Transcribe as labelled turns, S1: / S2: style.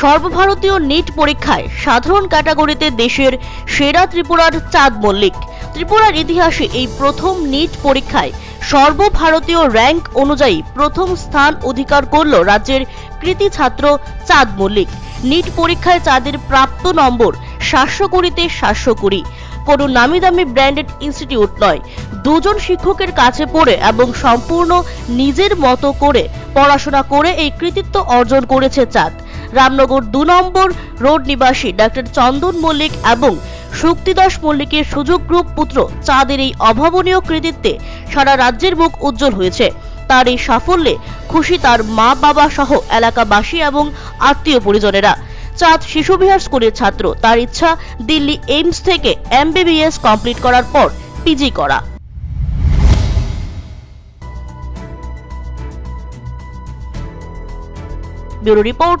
S1: সর্বভারতীয় নিট পরীক্ষায় সাধারণ ক্যাটাগরিতে দেশের সেরা ত্রিপুরার চাঁদ মল্লিক। ত্রিপুরার ইতিহাসে এই প্রথম নিট পরীক্ষায় সর্বভারতীয় র্যাঙ্ক অনুযায়ী প্রথম স্থান অধিকার করল রাজ্যের কৃতি ছাত্র চাঁদ মল্লিক। নিট পরীক্ষায় চাঁদের প্রাপ্ত নম্বর সাতশো কুড়িতে সাতশো কুড়ি। কোনো নামি দামি ব্র্যান্ডেড ইনস্টিটিউট নয়। দুজন শিক্ষকের কাছে পড়ে এবং সম্পূর্ণ নিজের মতো করে পড়াশোনা করে এই কৃতিত্ব অর্জন করেছে চাঁদ। রামনগর দু নম্বর রোড নিবাসী ডাক্তার চন্দন মল্লিক এবং শক্তিদাস মল্লিকের সুযোগ গ্রুপ পুত্র চাঁদের এই অভাবনীয় কৃতিত্বে সারা রাজ্যের মুখ উজ্জ্বল হয়েছে। তার এই সাফল্যে খুশি তার মা, বাবা সহ এলাকাবাসী এবং আত্মীয় পরিজনেরা। চাঁদ শিশু বিহার স্কুলের ছাত্র। তার ইচ্ছা দিল্লি এইমস থেকে এমবিবিএস কমপ্লিট করার পর পিজি করা। Bureau report